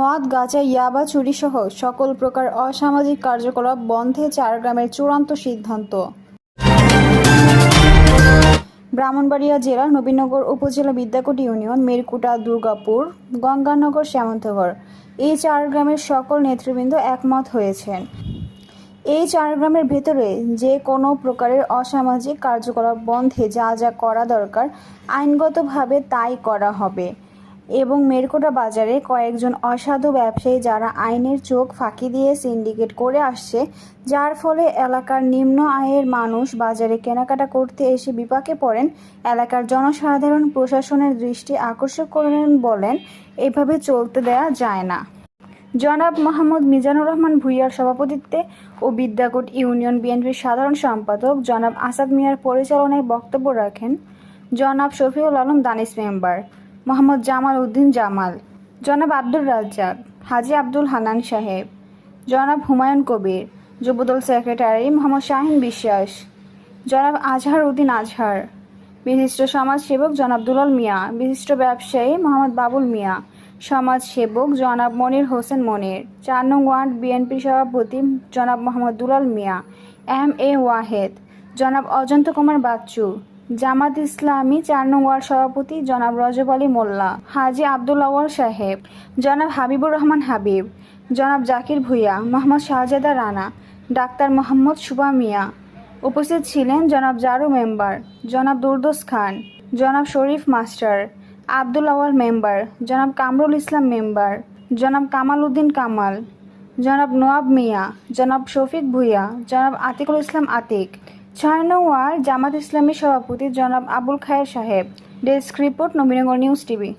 মদ, গাঁজা, ইয়াবা চুরি সহ সকল প্রকার অসামাজিক কার্যকলাপ বন্ধে চারগ্রামের চূড়ান্ত সিদ্ধান্ত। ব্রাহ্মণবাড়িয়া জেলার নবীনগর উপজেলা বিদ্যাকুট ইউনিয়ন, মেরকুটা, দুর্গাপুর, গঙ্গানগর শ্যামন্তগর এই চার গ্রামের সকল নেতৃবৃন্দ একমত হয়েছেন। এই চার গ্রামের ভেতরে যে কোনো প্রকারের অসামাজিক কার্যকলাপ বন্ধে যা যা করা দরকার, আইনগতভাবে তাই করা হবে। এবং মেরকোটা বাজারে কয়েকজন অসাধু ব্যবসায়ী যারা আইনের চোখ ফাঁকি দিয়ে সিন্ডিকেট করে আসছে, যার ফলে এলাকার নিম্ন আয়ের মানুষ বাজারে কেনাকাটা করতে এসে বিপাকে পড়েন। এলাকার জনসাধারণ প্রশাসনের দৃষ্টি আকর্ষণ করেন বলেন, এভাবে চলতে দেয়া যায় না। জনাব মোহাম্মদ মিজানুর রহমান ভুইয়ার সভাপতিত্বে ও বিদ্যাকুট ইউনিয়ন বিএনপির সাধারণ সম্পাদক জনাব আসাদ মিয়ার পরিচালনায় বক্তব্য রাখেন জনাব শফিউল আলম দানিস মেম্বার। মোহাম্মদ জামাল উদ্দিন জামাল, জনাব আব্দুল রাজ্জাক, হাজি আব্দুল হানান সাহেব, জনাব হুমায়ুন কবির, যুবদল সেক্রেটারি মোহাম্মদ শাহিন বিশ্বাস, জনাব আজহার উদ্দিন আজহার, বিশিষ্ট সমাজসেবক জনাব দুলাল মিয়া, বিশিষ্ট ব্যবসায়ী মোহাম্মদ বাবুল মিয়া সমাজ সেবক জনাব মনির হোসেন মনির, চার নং ওয়ার্ড বিএনপি সভাপতি জনাব মোহাম্মদ দুলাল মিয়া, এম এ ওয়াহেদ, জনাব অজন্ত কুমার বাচ্চু জামাত ইসলামী চার নং ওয়ার্ড সভাপতি জনাব রজব আলী মোল্লা, হাজি আব্দুল আওয়াল সাহেব, জনাব হাবিবুর রহমান হাবিব, জনাব জাকির ভুইয়া, মোহাম্মদ শাহজাদা রানা, ডাক্তার মোহাম্মদ সুবা মিয়া। উপস্থিত ছিলেন জনাব জারু মেম্বার, জনাব দুর্দোস খান, জনাব শরীফ মাস্টার, আব্দুল আওয়াল মেম্বার, জনাব কামরুল ইসলাম মেম্বার, জনাব কামাল উদ্দিন কামাল, জনাব নোয়াব মিয়া, জনাব শফিক ভুইয়া, জনাব আতিকুল ইসলাম আতিক ছয় নং ওয়ার্ড জামাত ইসলামী সভাপতি জনাব আবুল খায়ের সাহেব। Desk report Nabinagar news TV.